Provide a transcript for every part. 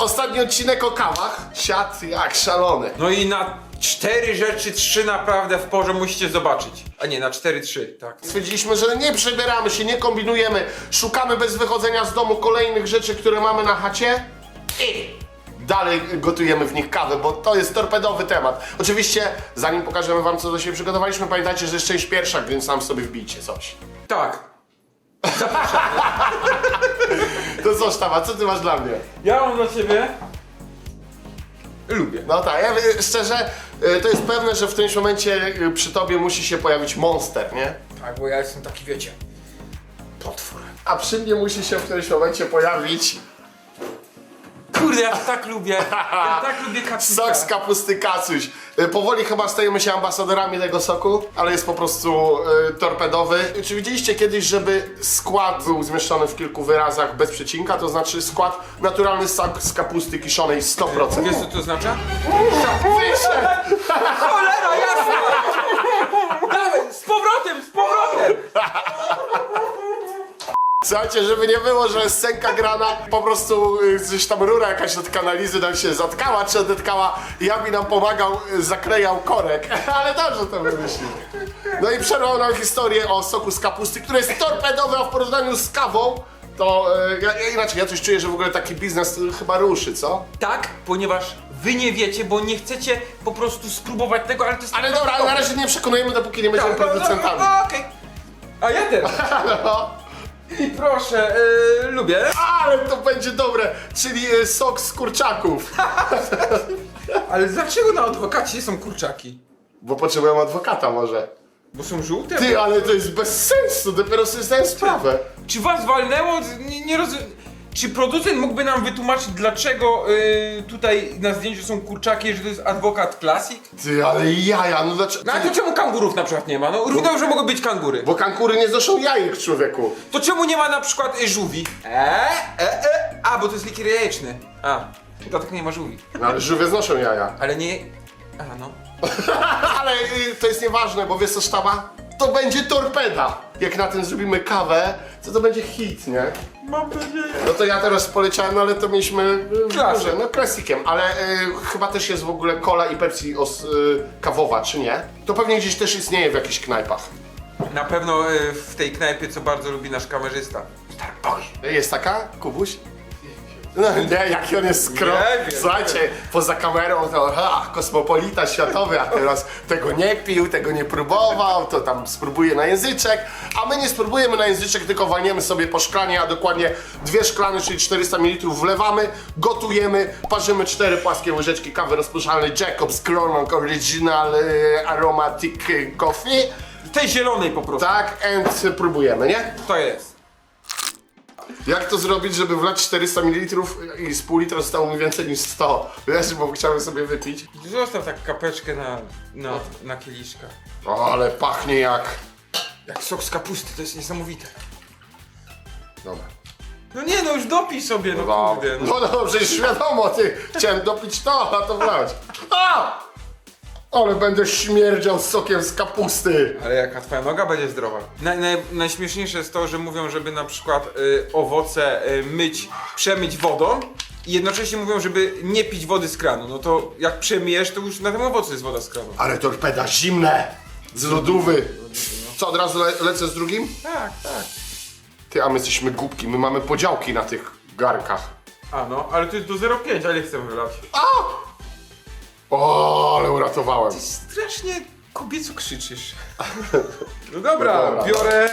Ostatni odcinek o kawach. Siad jak szalony. No i na cztery rzeczy, trzy naprawdę w porze musicie zobaczyć. A nie, na cztery, trzy, tak. Stwierdziliśmy, że nie przebieramy się, nie kombinujemy, szukamy bez wychodzenia z domu kolejnych rzeczy, które mamy na chacie i dalej gotujemy w nich kawę, bo to jest torpedowy temat. Oczywiście, zanim pokażemy wam, co do siebie przygotowaliśmy, pamiętajcie, że jest część pierwsza, więc sam sobie wbijcie coś. Tak. To co, Sztawa, co ty masz dla mnie? Ja mam dla ciebie... Lubię. No tak, ja y, szczerze, y, to jest pewne, że w którymś momencie y, przy tobie musi się pojawić monster, nie? Tak, bo ja jestem taki, wiecie... Potwór. A przy mnie musi się w którymś momencie pojawić Kurde, ja to tak lubię. Ja tak lubię kapika. Sok z kapusty kacuś. Y, Powoli chyba stajemy się ambasadorami tego soku, ale jest po prostu y, torpedowy. Czy widzieliście kiedyś, żeby skład był zmieszczony w kilku wyrazach bez przecinka? To znaczy skład naturalny sok z kapusty kiszonej 100%. Wiesz co to oznacza? Wyszedł! Cholera, jasna! Dawaj, z powrotem, z powrotem! Słuchajcie, żeby nie było, że scenka grana, po prostu y, gdzieś tam rura jakaś od kanalizy nam się zatkała czy odetkała mi nam pomagał, y, zaklejał korek, ale dobrze to wymyślił. No i przerwał nam historię o soku z kapusty, który jest torpedowy, a w porównaniu z kawą, to y, ja, ja inaczej, ja coś czuję, że w ogóle taki biznes chyba ruszy, co? Tak, ponieważ wy nie wiecie, bo nie chcecie po prostu spróbować tego, ale to jest... Ale dobra, ale na razie nie przekonujemy, dopóki nie będziemy Tak, no, no, producentami. no, okej. A ja też. No. I proszę, yy, lubię. Ale to będzie dobre, czyli y, sok z kurczaków. Ale dlaczego na adwokacie są kurczaki? Bo potrzebujemy adwokata może. Bo są żółte? Ty, ale to jest bez sensu, dopiero sobie zdałem sprawę. Czy was walnęło? Nie, nie rozumiem. Czy producent mógłby nam wytłumaczyć, dlaczego yy, tutaj na zdjęciu są kurczaki, że to jest adwokat classic? Ty, ale jaja, no dlaczego? No ale to czemu kangurów na przykład nie ma? No równie dobrze mogą być kangury. Bo kankury nie znoszą jajek, człowieku. To czemu nie ma na przykład y, żółwi? Eee, e, e. A, bo to jest likier jajeczny. A, dlatego nie ma żółwi. No ale żółwie znoszą jaja. Ale nie... A, no. ale y, to jest nieważne, bo wiesz co, sztaba? To będzie torpeda. Jak na tym zrobimy kawę, to to będzie hit, nie? Mam nadzieję. No to ja teraz poleciałem, no ale to mieliśmy... y, Klasyk. duże, No klasikiem, ale y, chyba też jest w ogóle cola i Pepsi os, y, kawowa, czy nie? To pewnie gdzieś też istnieje w jakichś knajpach. Na pewno y, w tej knajpie, co bardzo lubi nasz kamerzysta. Starbucks. Jest taka, Kubuś? No nie, jaki on jest skromny. Wiem, Słuchajcie, poza kamerą to ha, kosmopolita światowy, a teraz tego nie pił, tego nie próbował, to tam spróbuje na języczek, a my nie spróbujemy na języczek, tylko walniemy sobie po szklanie, a dokładnie dwie szklany, czyli 400 ml wlewamy, gotujemy, parzymy cztery płaskie łyżeczki kawy rozpuszczalnej Jacob's Kronok Original e, Aromatic Coffee, Tej zielonej po prostu. tak, and próbujemy, nie? To jest. Jak to zrobić, żeby wlać 400 ml i z pół litra zostało mi więcej niż 100? Wiesz, bo chciałem sobie wypić. Zostaw tak kapeczkę na, na, na kieliszka. O, ale pachnie jak... Jak sok z kapusty, to jest niesamowite. Dobra. No nie no, już dopij sobie, no No, kurde. No. no, no przecież wiadomo, ty. Chciałem dopić to, a to wlać. A! Ale będę śmierdział sokiem z kapusty. Ale jaka twoja noga będzie zdrowa. Naj, naj, najśmieszniejsze jest to, że mówią, żeby na przykład y, owoce y, myć, przemyć wodą i jednocześnie mówią, żeby nie pić wody z kranu. No to jak przemijesz, to już na tym owocu jest woda z kranu. Ale torpeda zimne. Z lodówy. Co, od razu le lecę z drugim? Tak, tak. Ty, a my jesteśmy głupki, my mamy podziałki na tych garkach. A no, ale to jest do 0,5, ale chcę wylać. A! O, ale uratowałem. Strasznie kobieco krzyczysz. No dobra, No dobra. biorę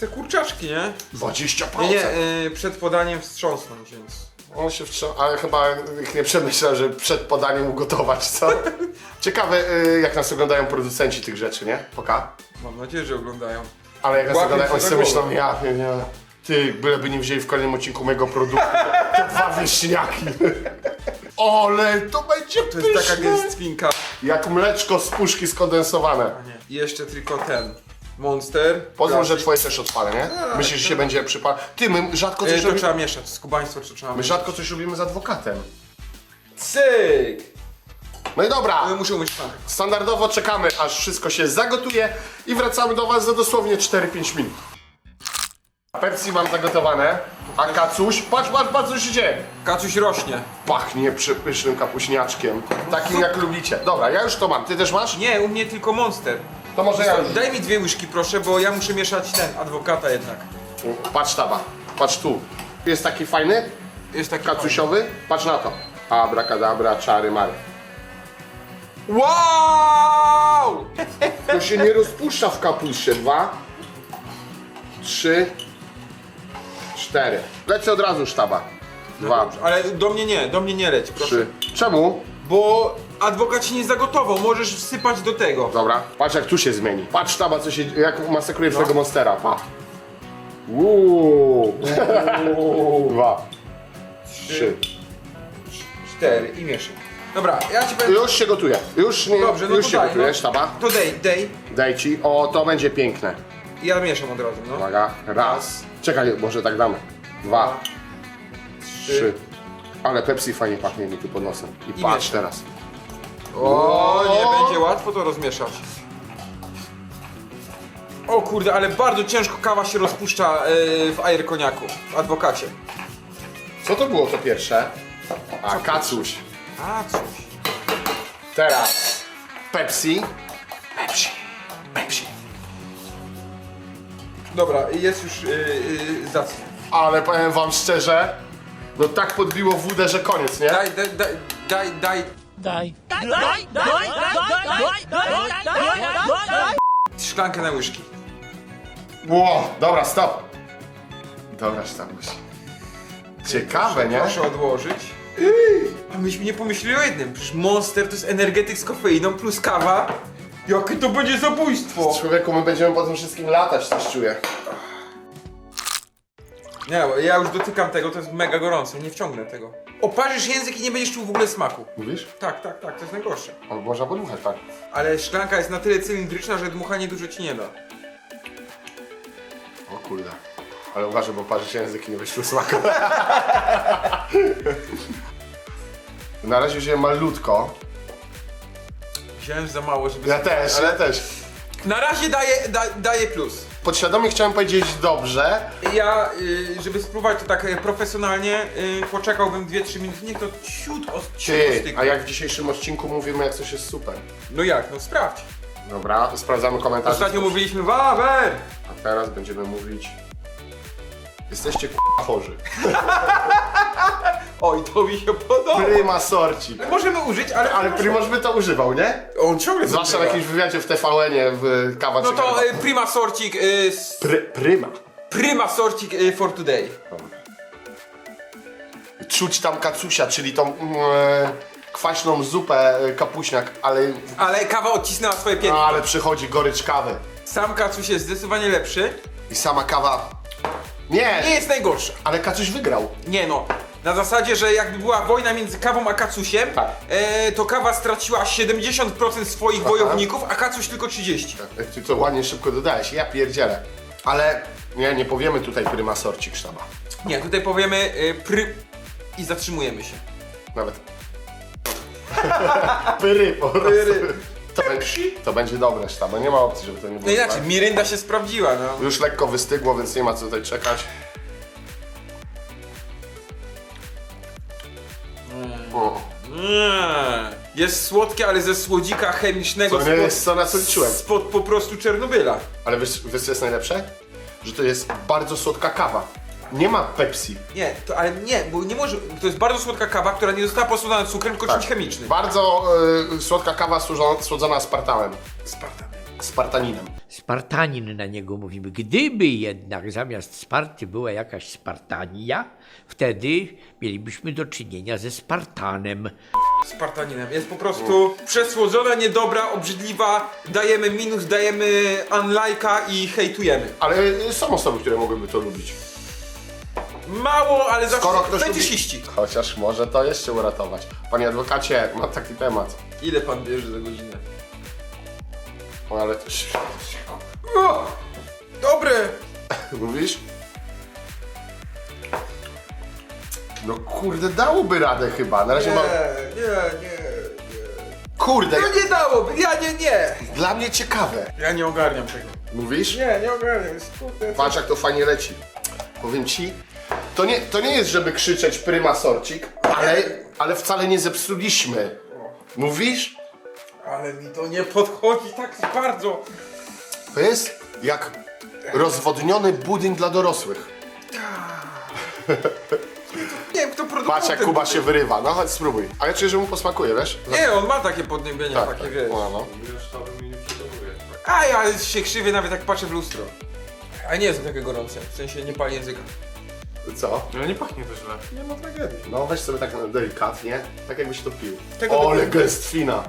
te kurczaczki, nie? 20%. Nie, nie, y, przed podaniem wstrząsnąć, więc... On się wstrząsa, ale chyba ich nie przemyślał, że przed podaniem ugotować, co? Ciekawe, y, jak nas oglądają producenci tych rzeczy, nie? Poka. Mam nadzieję, że oglądają. Ale jak nas oglądają, się oni za sobie głowę. myślą, ja, nie, nie. Ty, byleby nie wzięli w kolejnym odcinku mojego produktu. Te dwa wieśniaki. Ole, to będzie To jest taka gęstwinka. Jak mleczko z puszki skondensowane. Jeszcze tylko ten. Monster. Pozwól, że twoje też odpalę, nie? Myślisz, że się będzie przypal... Ty, my rzadko E, coś to robimy... trzeba mieszać, skubaństwo to trzeba My mieszać. rzadko coś robimy z adwokatem. Cyk! No i dobra, Ale muszę umyć pan. Standardowo czekamy, aż wszystko się zagotuje i wracamy do Was za dosłownie 4-5 minut. Pepsi mam zagotowane, a kacuś, patrz, patrz, patrz co się dzieje. Kacuś rośnie. Pachnie przepysznym kapuśniaczkiem, takim jak lubicie. Dobra, ja już to mam, ty też masz? Nie, u mnie tylko Monster. To może ja już. Daj mi dwie łyżki proszę, bo ja muszę mieszać ten, adwokata jednak. Patrz taba, patrz tu. Jest taki fajny, Jest taki kacusiowy, patrz na to. Abracadabra, czary mary. Wow! To się nie rozpuszcza w kapuście. Dwa, trzy, cztery. Lecę od razu sztaba. Dwa, Ale do mnie nie, do mnie nie leć, proszę. trzy. Czemu? Bo adwokat się nie zagotował, możesz wsypać do tego. Dobra, patrz jak tu się zmieni. Patrz sztaba, co się, jak masakruje twojego monstera. Pa. Uuu. Dwa, trzy. Cztery i mieszaj. Dobra, ja ci powiem. Już się gotuje. Już, nie, Dobrze, no już to się daj, gotuje, no. sztaba. To dej, dej. Daj ci. O, to będzie piękne. Ja mieszam od razu, no. Uwaga, raz. Czekaj, może tak damy. Dwa, trzy. Ale Pepsi fajnie pachnie mi tu pod nosem. I, I patrz mieszam. teraz. O, nie będzie łatwo to rozmieszać. O kurde, ale bardzo ciężko kawa się rozpuszcza yy, w air koniaku, w adwokacie. Co to było to pierwsze? A, kacuś. A coś. Teraz. Pepsi. Dobra, jest już yy, yy, zacnie. Ale powiem wam szczerze, no tak podbiło wódę, że koniec, nie? Daj, daj, daj, daj, daj. Die. Die, die, die, die, die, die, die, die. Szklankę na łyżki. Ło, dobra, stop. Dobra, stanuś. Ciekawe, nie? Proszę odłożyć. A myśmy nie pomyśleli o jednym. Przecież Monster to jest energetyk z kofeiną plus kawa. Jakie to będzie zabójstwo! Człowieku, my będziemy po tym wszystkim latać, coś czuję. Nie, bo ja już dotykam tego, to jest mega gorące, nie wciągnę tego. Oparzysz język i nie będziesz czuł w ogóle smaku. Mówisz? Tak, tak, tak, to jest najgorsze. O, można podmuchać, tak. Ale szklanka jest na tyle cylindryczna, że dmuchanie dużo ci nie da. O kurde. Ale uważaj, bo parzy się język i nie wyślu smaku. Na razie wziąłem malutko. Wziąłem za mało, żeby... Ja też, ale ja też. Na razie daję, da, daję plus. Podświadomie chciałem powiedzieć dobrze. Ja, y, żeby spróbować to tak y, profesjonalnie, y, poczekałbym 2-3 minuty, niech to ciut, o, ciut Ty, ostygnie. a jak w dzisiejszym odcinku mówimy, jak coś jest super. No jak, no sprawdź. Dobra, sprawdzamy komentarze. Ostatnio mówiliśmy wawer! A teraz będziemy mówić... Jesteście k***a chorzy. Oj, to mi się podoba. Prima sorci. Możemy użyć, ale... Ale Primoż by to używał, nie? On ciągle Zwłaszcza w jakimś wywiadzie w TVN-ie, w kawa No czy to y, prima sorcik, y, s- Pry, Pryma. prima sorcik y, for today. Czuć tam kacusia, czyli tą mm, e, kwaśną zupę e, kapuśniak, ale, Ale kawa odcisnęła swoje piętno. no, ale przychodzi gorycz kawy. Sam kacuś jest zdecydowanie lepszy. I sama kawa... Nie, Nie jest najgorsza. ale kacuś wygrał. Nie no. Na zasadzie, że jakby była wojna między kawą a kacusiem, Tak. e, to kawa straciła 70% swoich wojowników, a kacuś tylko 30%. Jak ty to ładnie szybko dodałeś, ja pierdzielę. Ale nie, nie powiemy tutaj pryma sorci sztaba. Nie, tutaj powiemy y, pry i zatrzymujemy się. Nawet. Pyry po prostu. To, będzie, to będzie dobre sztaba, nie ma opcji, żeby to nie było No inaczej, złe. Mirynda się sprawdziła, no. Już lekko wystygło, więc nie ma co tutaj czekać. O, Nie. Jest słodkie, ale ze słodzika chemicznego To nie jest co, na co liczyłem. spod po prostu Czernobyla. ale wiesz, wiesz co jest najlepsze? Że to jest bardzo słodka kawa. Nie ma Pepsi. Nie, to, ale nie, bo nie może. To jest bardzo słodka kawa, która nie została posłodzona cukrem, tylko czymś chemicznym. Bardzo y, słodka kawa służą- słodzona Spartanem. Spartan. Spartaninem. Spartanin na niego mówimy. Gdyby jednak zamiast Sparty była jakaś Spartania, wtedy mielibyśmy do czynienia ze Spartanem. Spartaninem. Jest po prostu przesłodzona, niedobra, obrzydliwa. Dajemy minus, dajemy unlike'a i hejtujemy. Ale y, są osoby, które mogłyby to lubić. Mało, ale zawsze Skoro ktoś lubi... Chociaż może to jeszcze uratować. Panie adwokacie, mam taki temat. Ile pan bierze za godzinę? O, ale też... O, dobre! Mówisz? No kurde, dałoby radę chyba. Na razie Nie, mam... nie, nie, nie. Kurde, No nie dałoby, ja nie, nie. dla mnie ciekawe. Ja nie ogarniam tego. Mówisz? Nie, nie ogarniam, jest kurde. Patrz jak to fajnie leci. powiem ci, to nie, to nie jest, żeby krzyczeć pryma sorcik, ale, ale wcale nie zepsuliśmy. Mówisz? Ale mi to nie podchodzi tak bardzo. To jest jak rozwodniony budyń dla dorosłych. Nie wiem, kto produkował Patrz jak ten Kuba budyń. się wyrywa, no chodź spróbuj. A ja czuję, że mu posmakuje, wiesz? Nie, on ma takie podniebienia, Tak, takie tak. wiesz. No, no. A ja się krzywię nawet jak patrzę w lustro. A nie jest takie gorące, w sensie nie pali języka. Co? Ale nie pachnie to źle. Nie ma tragedii. No weź sobie tak delikatnie, tak jakbyś to pił. Tego Ole dopiero- gęstwina.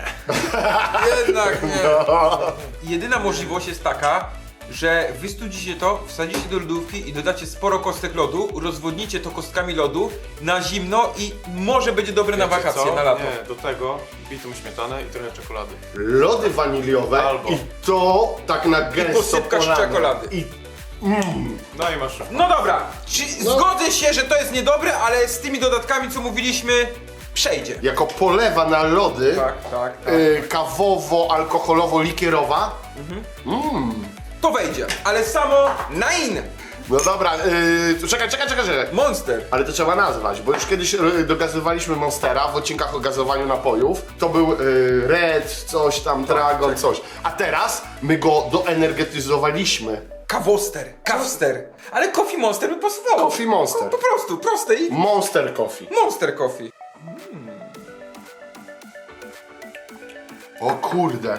Jednak nie. No. Jedyna możliwość jest taka, że wystudzicie to, wsadzicie do lodówki i dodacie sporo kostek lodu, rozwodnicie to kostkami lodu na zimno i może będzie dobre na Wiecie wakacje, co? na lato. Nie, do tego bitą śmietanę i trochę czekolady. Lody waniliowe Albo. i to tak na gęsto posypka z polane. czekolady. I No i masz. No dobra, czy No. zgodzę się, że to jest niedobre, ale z tymi dodatkami, co mówiliśmy, przejdzie. jako polewa na lody Tak, tak, tak. y, kawowo-alkoholowo-likierowa. To wejdzie, ale samo na in. No dobra, y, czekaj, czekaj, czekaj, czekaj. Monster. Ale to trzeba nazwać, bo już kiedyś y, dogazowaliśmy Monstera w odcinkach o gazowaniu napojów. To był y, Red, coś tam, Dragon, coś. A teraz my go doenergetyzowaliśmy. Kawoster, kawster. Ale Coffee Monster by pasowało. Coffee Monster. Po prostu, proste i Monster Coffee. Monster Coffee. O kurde,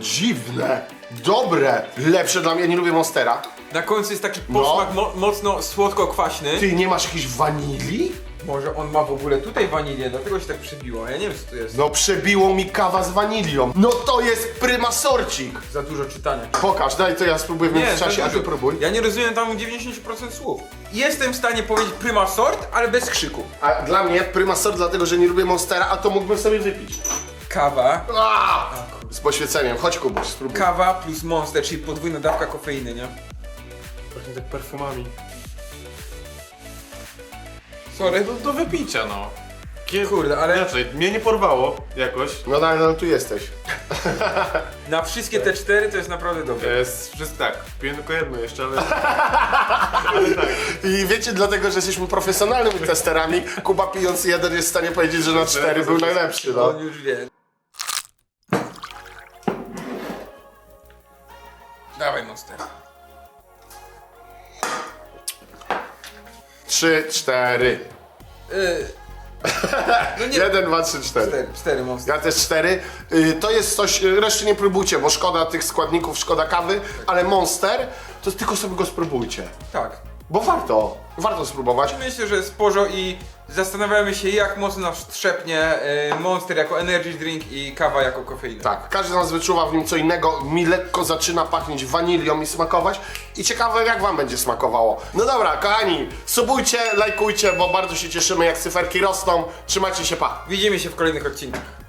dziwne, dobre, lepsze dla mnie, ja nie lubię Monstera. Na końcu jest taki No. posmak mo mocno słodko-kwaśny. Ty nie masz jakiejś wanilii? Może on ma w ogóle tutaj wanilię, dlatego się tak przebiło. Ja nie wiem co to jest. No przebiło mi kawa z wanilią. No to jest prymasorcik. Za dużo czytania. Pokaż, daj to ja spróbuję w międzyczasie, za a ty próbuj. Ja nie rozumiem tam 90% słów. Jestem w stanie powiedzieć prima sort, ale bez krzyku. A dla mnie prymasor dlatego, że nie lubię Monstera, a to mógłbym sobie wypić. Kawa, A! Z poświeceniem, chodź Kubuś, spróbuj. kawa plus monster, czyli podwójna dawka kofeiny, nie? Pachnie tak perfumami. Sorry. Do, do wypicia, no. Kie... Kurde, ale Inaczej, mnie nie porwało jakoś. No dalej, no tu jesteś. na wszystkie te cztery to jest naprawdę dobre. Jest wszystko tak. Piję tylko jedno jeszcze, ale. I wiecie, dlatego, że jesteśmy profesjonalnymi testerami, Kuba pijąc jeden jest w stanie powiedzieć, że na cztery był najlepszy, no. On już wie. Monster. Trzy, cztery. Yy, no nie, Jeden, dwa, trzy, cztery. cztery, cztery monster. Ja też cztery. Y, To jest coś, y, reszty nie próbujcie, bo szkoda tych składników, szkoda kawy, ale Monster, to tylko sobie go spróbujcie. Tak. Bo warto, warto spróbować. Myślę, że sporo i zastanawiamy się jak mocno nas trzepnie yy, monster jako energy drink i kawa jako kofeina. Tak, każdy z nas wyczuwa w nim co innego. Mi lekko zaczyna pachnieć wanilią i smakować. I ciekawe, jak wam będzie smakowało. No dobra, kochani, subujcie, lajkujcie, bo bardzo się cieszymy, jak cyferki rosną. Trzymajcie się, pa! Widzimy się w kolejnych odcinkach.